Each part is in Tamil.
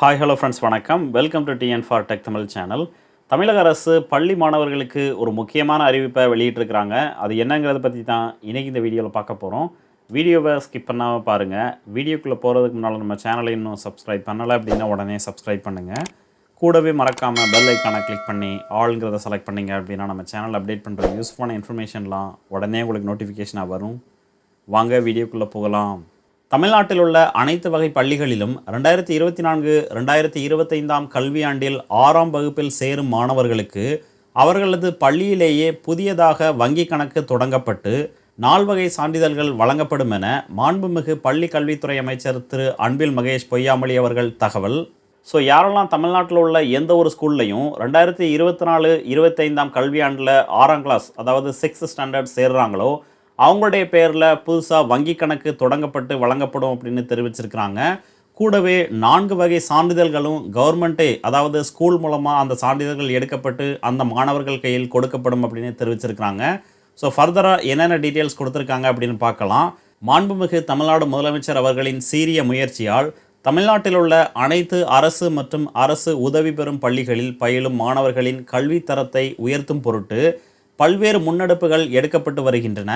ஹாய் ஹலோ ஃப்ரெண்ட்ஸ் வணக்கம். Welcome to TN for tech Tamil channel தமிழக அரசு பள்ளி மாணவர்களுக்கு ஒரு முக்கியமான அறிவிப்பை வெளியிட்டிருக்கிறாங்க. அது என்னங்கிறத பற்றி தான் இன்றைக்கி இந்த வீடியோவில் பார்க்க போகிறோம் வீடியோவை ஸ்கிப் பண்ணாமல் பாருங்கள் வீடியோக்குள்ளே போகிறதுக்கு முன்னால் நம்ம சேனலை இன்னும் சப்ஸ்கிரைப் பண்ணலை அப்படின்னா உடனே சப்ஸ்கிரைப் பண்ணுங்கள் கூடவே மறக்காமல் பெல் ஐக்கானை கிளிக் பண்ணி ஆளுங்கிறத செலக்ட் பண்ணிங்க அப்படின்னா நம்ம சேனல் அப்டேட் பண்ணுற யூஸ்ஃபுல்லான இன்ஃபர்மேஷன்லாம் உடனே உங்களுக்கு நோட்டிஃபிகேஷனாக வரும். வாங்க வீடியோக்குள்ளே போகலாம். தமிழ்நாட்டில் உள்ள அனைத்து வகை பள்ளிகளிலும் ரெண்டாயிரத்தி இருபத்தி நான்கு ரெண்டாயிரத்தி இருபத்தைந்தாம் கல்வியாண்டில் ஆறாம் வகுப்பில் சேரும் மாணவர்களுக்கு அவர்களது பள்ளியிலேயே புதியதாக வங்கி கணக்கு தொடங்கப்பட்டு நால்வகை சான்றிதழ்கள் வழங்கப்படும் என மாண்புமிகு பள்ளி கல்வித்துறை அமைச்சர் திரு. அன்பில் மகேஷ் பொய்யாமொழி அவர்கள் தகவல். ஸோ யாரெல்லாம் தமிழ்நாட்டில் உள்ள எந்த ஒரு ஸ்கூல்லையும் ரெண்டாயிரத்தி இருபத்தி நாலு இருபத்தைந்தாம் கல்வியாண்டில் ஆறாம் கிளாஸ் அதாவது சிக்ஸ்த் ஸ்டாண்டர்ட் சேர்றாங்களோ அவங்களுடைய பேரில் புதுசாக வங்கி கணக்கு தொடங்கப்பட்டு வழங்கப்படும் அப்படின்னு தெரிவிச்சிருக்கிறாங்க. கூடவே நான்கு வகை சான்றிதழ்களும் கவர்மெண்ட்டே அதாவது ஸ்கூல் மூலமாக அந்த சான்றிதழ்கள் எடுக்கப்பட்டு அந்த மாணவர்கள் கையில் கொடுக்கப்படும் அப்படின்னு தெரிவிச்சிருக்கிறாங்க. ஸோ ஃபர்தராக என்னென்ன டீட்டெயில்ஸ் கொடுத்துருக்காங்க அப்படின்னு பார்க்கலாம். மாண்புமிகு தமிழ்நாடு முதலமைச்சர் அவர்களின் சீரிய முயற்சியால் தமிழ்நாட்டில் உள்ள அனைத்து அரசு மற்றும் அரசு உதவி பெறும் பள்ளிகளில் பயிலும் மாணவர்களின் கல்வி தரத்தை உயர்த்தும் பொருட்டு பல்வேறு முன்னெடுப்புகள் எடுக்கப்பட்டு வருகின்றன.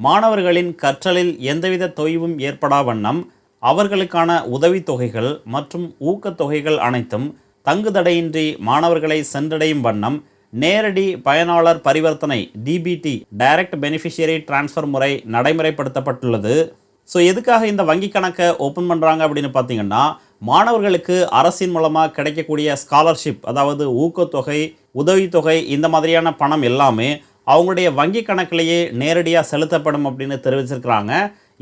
மாணவர்களின் கற்றலில் எந்தவித தொய்வும் ஏற்படா வண்ணம் அவர்களுக்கான உதவித்தொகைகள் மற்றும் ஊக்கத்தொகைகள் அனைத்தும் தங்குதடையின்றி மாணவர்களை சென்றடையும் வண்ணம் நேரடி பயனாளர் பரிவர்த்தனை டிபிடி டைரக்ட் பெனிஃபிஷியரி டிரான்ஸ்ஃபர் முறை நடைமுறைப்படுத்தப்பட்டுள்ளது. ஸோ எதுக்காக இந்த வங்கி கணக்கை ஓப்பன் பண்ணுறாங்க அப்படின்னு பார்த்தீங்கன்னா மாணவர்களுக்கு அரசின் மூலமாக கிடைக்கக்கூடிய ஸ்காலர்ஷிப் அதாவது ஊக்கத்தொகை உதவித்தொகை இந்த மாதிரியான பணம் எல்லாமே அவங்களுடைய வங்கி கணக்கிலேயே நேரடியாக செலுத்தப்படும் அப்படின்னு தெரிவிச்சிருக்கிறாங்க.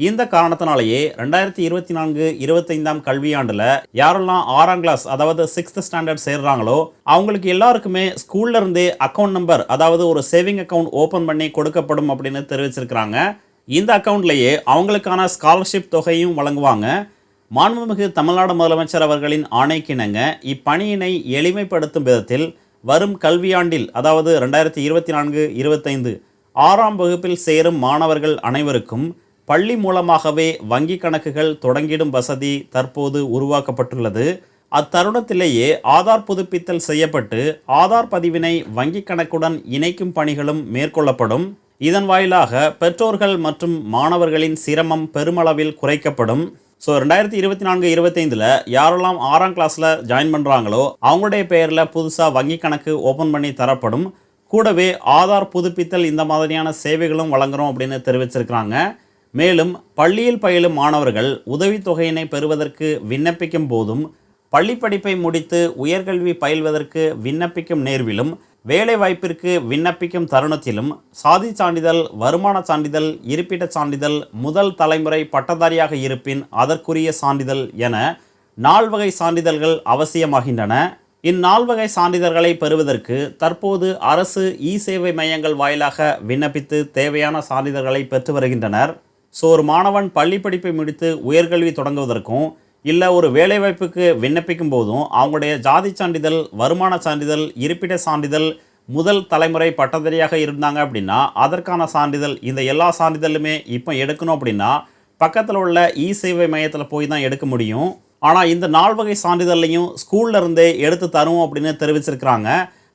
இந்த காரணத்தினாலேயே ரெண்டாயிரத்தி இருபத்தி நான்கு இருபத்தைந்தாம் கல்வியாண்டில் யாரெல்லாம் ஆறாம் கிளாஸ் அதாவது சிக்ஸ்த் ஸ்டாண்டர்ட் சேர்றாங்களோ அவங்களுக்கு எல்லாருக்குமே ஸ்கூல்ல இருந்தே அக்கௌண்ட் நம்பர் அதாவது ஒரு சேவிங் அக்கௌண்ட் ஓப்பன் பண்ணி கொடுக்கப்படும் அப்படின்னு தெரிவிச்சிருக்கிறாங்க. இந்த அக்கௌண்ட்லேயே அவங்களுக்கான ஸ்காலர்ஷிப் தொகையும் வழங்குவாங்க. மாண்புமிகு தமிழ்நாடு முதலமைச்சர் அவர்களின் ஆணைக்கிணங்க இப்பணியினை எளிமைப்படுத்தும் விதத்தில் வரும் கல்வியாண்டில் அதாவது ரெண்டாயிரத்தி இருபத்தி நான்கு இருபத்தைந்து ஆறாம் வகுப்பில் சேரும் மாணவர்கள் அனைவருக்கும் பள்ளி மூலமாகவே வங்கி கணக்குகள் தொடங்கிடும் வசதி தற்போது உருவாக்கப்பட்டுள்ளது. அத்தருணத்திலேயே ஆதார் புதுப்பித்தல் செய்யப்பட்டு ஆதார் பதிவினை வங்கி கணக்குடன் இணைக்கும் பணிகளும் மேற்கொள்ளப்படும். இதன் வாயிலாக பெற்றோர்கள் மற்றும் மாணவர்களின் சிரமம் பெருமளவில் குறைக்கப்படும். ஸோ ரெண்டாயிரத்தி இருபத்தி நான்கு இருபத்தைந்தில் யாரெல்லாம் ஆறாம் கிளாஸில் ஜாயின் பண்ணுறாங்களோ அவங்களுடைய பெயரில் புதுசாக வங்கி கணக்கு ஓப்பன் பண்ணி தரப்படும். கூடவே ஆதார் புதுப்பித்தல் இந்த மாதிரியான சேவைகளும் வழங்குறோம் அப்படின்னு தெரிவிச்சிருக்கிறாங்க. மேலும் பள்ளியில் பயிலும் மாணவர்கள் உதவித்தொகையினை பெறுவதற்கு விண்ணப்பிக்கும் போதும் பள்ளி படிப்பை முடித்து உயர்கல்வி பயில்வதற்கு விண்ணப்பிக்கும் நேர்விலும் வேலை வாய்ப்பிற்கு விண்ணப்பிக்கும் தருணத்திலும் சாதி சான்றிதழ் வருமான சான்றிதழ் இருப்பிடச் சான்றிதழ் முதல் தலைமுறை பட்டதாரியாக இருப்பின் அதற்குரிய சான்றிதழ் என நால்வகை சான்றிதழ்கள் அவசியமாகின்றன. இந்நால்வகை சான்றிதழ்களை பெறுவதற்கு தற்போது அரசு இ சேவை மையங்கள் வாயிலாக விண்ணப்பித்து தேவையான சான்றிதழ்களை பெற்று வருகின்றனர். ஸோ ஒரு மாணவன் பள்ளி படிப்பை முடித்து உயர்கல்வி தொடங்குவதற்கும் இல்லை ஒரு வேலைவாய்ப்புக்கு விண்ணப்பிக்கும் போதும் அவங்களுடைய ஜாதி சான்றிதழ் வருமான சான்றிதழ் இருப்பிட சான்றிதழ் முதல் தலைமுறை பட்டதாரியாக இருந்தாங்க அப்படின்னா அதற்கான சான்றிதழ் இந்த எல்லா சான்றிதழுமே இப்போ எடுக்கணும் அப்படின்னா பக்கத்தில் உள்ள இ சேவை மையத்தில் போய் தான் எடுக்க முடியும். ஆனால் இந்த நால்வகை சான்றிதழையும் ஸ்கூல்ல இருந்தே எடுத்து தருவோம் அப்படின்னு தெரிவிச்சிருக்கிறாங்க.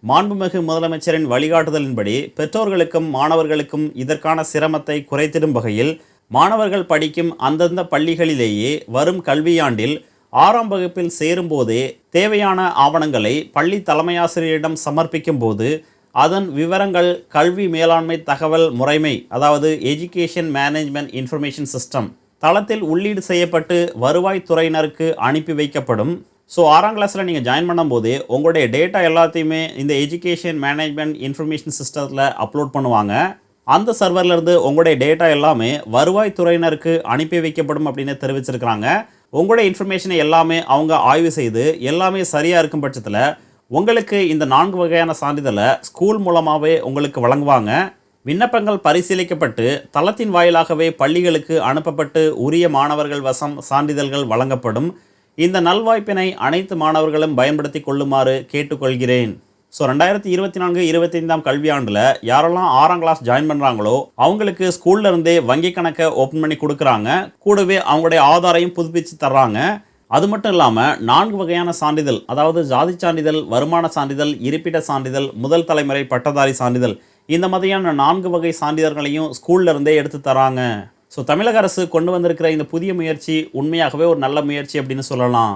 மாண்புமிகு முதலமைச்சரின் வழிகாட்டுதலின்படி பெற்றோர்களுக்கும் மாணவர்களுக்கும் இதற்கான சிரமத்தை குறைத்திடும் வகையில் மாணவர்கள் படிக்கும் அந்தந்த பள்ளிகளிலேயே வரும் கல்வியாண்டில் ஆறாம் வகுப்பில் சேரும்போதே தேவையான ஆவணங்களை பள்ளி தலைமையாசிரியரிடம் சமர்ப்பிக்கும் போது அதன் விவரங்கள் கல்வி மேலாண்மை தகவல் முறைமை அதாவது எஜுகேஷன் மேனேஜ்மெண்ட் இன்ஃபர்மேஷன் சிஸ்டம் தளத்தில் உள்ளீடு செய்யப்பட்டு வருவாய்த்துறையினருக்கு அனுப்பி வைக்கப்படும். ஸோ ஆறாம் கிளாஸில் நீங்கள் ஜாயின் பண்ணும்போது உங்களுடைய டேட்டா எல்லாத்தையுமே இந்த எஜுகேஷன் மேனேஜ்மெண்ட் இன்ஃபர்மேஷன் சிஸ்டத்தில் அப்லோட் பண்ணுவாங்க. அந்த சர்வர்லேருந்து உங்களுடைய டேட்டா எல்லாமே வருவாய்த்துறையினருக்கு அனுப்பி வைக்கப்படும் அப்படின்னு தெரிவிச்சிருக்கிறாங்க. உங்களுடைய இன்ஃபர்மேஷனை எல்லாமே அவங்க ஆய்வு செய்து எல்லாமே சரியாக இருக்கும் பட்சத்தில் உங்களுக்கு இந்த நான்கு வகையான சான்றிதழை ஸ்கூல் மூலமாகவே உங்களுக்கு வழங்குவாங்க. விண்ணப்பங்கள் பரிசீலிக்கப்பட்டு தளத்தின் வாயிலாகவே பள்ளிகளுக்கு அனுப்பப்பட்டு உரிய மாணவர்கள் வசம் சான்றிதழ்கள் வழங்கப்படும். இந்த நல்வாய்ப்பினை அனைத்து மாணவர்களும் பயன்படுத்தி கொள்ளுமாறு கேட்டுக்கொள்கிறேன். ஸோ ரெண்டாயிரத்தி இருபத்தி நான்கு இருபத்தைந்தாம் கல்வியாண்டில் யாரெல்லாம் ஆறாம் கிளாஸ் ஜாயின் பண்ணுறாங்களோ அவங்களுக்கு ஸ்கூல்ல இருந்தே வங்கி கணக்கை ஓப்பன் பண்ணி கொடுக்குறாங்க. கூடவே அவங்களுடைய ஆதாரையும் புதுப்பிச்சு தர்றாங்க. அது மட்டும் இல்லாமல் நான்கு வகையான சான்றிதழ் அதாவது ஜாதி சான்றிதழ் வருமான சான்றிதழ் இருப்பிட சான்றிதழ் முதல் தலைமுறை பட்டதாரி சான்றிதழ் இந்த மாதிரியான நான்கு வகை சான்றிதழ்களையும் ஸ்கூல்ல இருந்தே எடுத்து தராங்க ஸோ தமிழக அரசு கொண்டு வந்திருக்கிற இந்த புதிய முயற்சி உண்மையாகவே ஒரு நல்ல முயற்சி அப்படின்னு சொல்லலாம்.